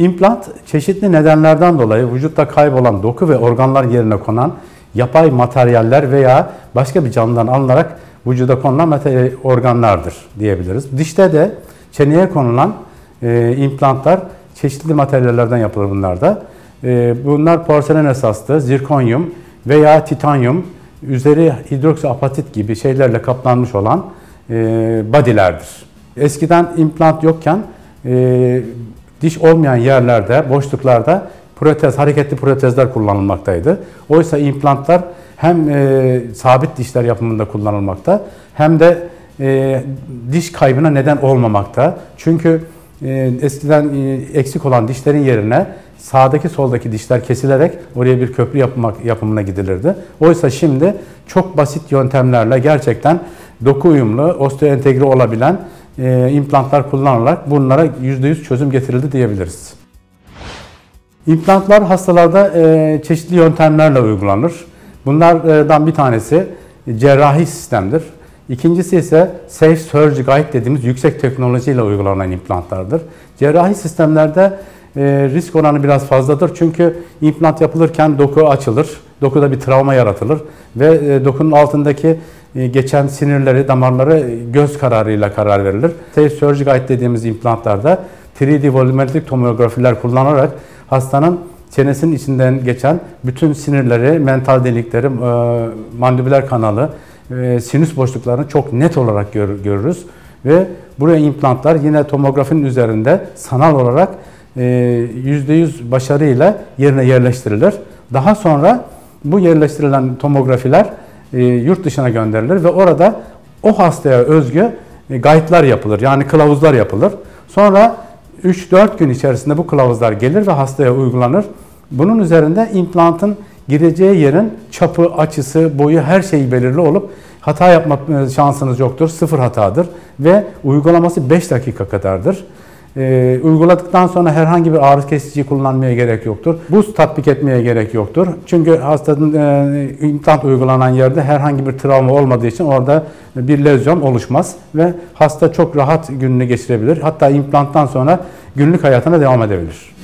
İmplant çeşitli nedenlerden dolayı vücutta kaybolan doku ve organlar yerine konan yapay materyaller veya başka bir canlıdan alınarak vücuda konulan organlardır diyebiliriz. Dişte de çeneye konulan e, implantlar çeşitli materyallerden yapılır bunlar da. E, bunlar porselen esaslı, zirkonyum veya titanyum, üzeri hidroksiapatit gibi şeylerle kaplanmış olan e, body'lerdir. Eskiden implant yokken e, diş olmayan yerlerde, boşluklarda protez, hareketli protezler kullanılmaktaydı. Oysa implantlar hem e, sabit dişler yapımında kullanılmakta hem de e, diş kaybına neden olmamakta. Çünkü e, eskiden e, eksik olan dişlerin yerine sağdaki soldaki dişler kesilerek oraya bir köprü yapmak, yapımına gidilirdi. Oysa şimdi çok basit yöntemlerle gerçekten doku uyumlu, osteoentegre olabilen e, implantlar kullanılarak bunlara %100 çözüm getirildi diyebiliriz. İmplantlar hastalarda e, çeşitli yöntemlerle uygulanır. Bunlardan bir tanesi cerrahi sistemdir. İkincisi ise Safe Surgery Guide dediğimiz yüksek teknolojiyle uygulanan implantlardır. Cerrahi sistemlerde e, risk oranı biraz fazladır. Çünkü implant yapılırken doku açılır. Dokuda bir travma yaratılır ve dokunun altındaki geçen sinirleri, damarları göz kararıyla karar verilir. Safe Surgery Guide dediğimiz implantlarda 3D volumetrik tomografiler kullanarak hastanın çenesinin içinden geçen bütün sinirleri, mental delikleri, mandibüler kanalı, sinüs boşluklarını çok net olarak görürüz. Ve buraya implantlar yine tomografinin üzerinde sanal olarak %100 başarıyla yerine yerleştirilir. Daha sonra bu yerleştirilen tomografiler yurt dışına gönderilir ve orada o hastaya özgü guide'lar yapılır. Yani kılavuzlar yapılır. Sonra 3-4 gün içerisinde bu kılavuzlar gelir ve hastaya uygulanır. Bunun üzerinde implantın gireceği yerin çapı, açısı, boyu her şeyi belirli olup hata yapma şansınız yoktur. Sıfır hatadır ve uygulaması 5 dakika kadardır. E, uyguladıktan sonra herhangi bir ağrı kesici kullanmaya gerek yoktur. Buz tatbik etmeye gerek yoktur. Çünkü hastanın e, implant uygulanan yerde herhangi bir travma olmadığı için orada bir lezyon oluşmaz ve hasta çok rahat gününü geçirebilir. Hatta implanttan sonra günlük hayatına devam edebilir.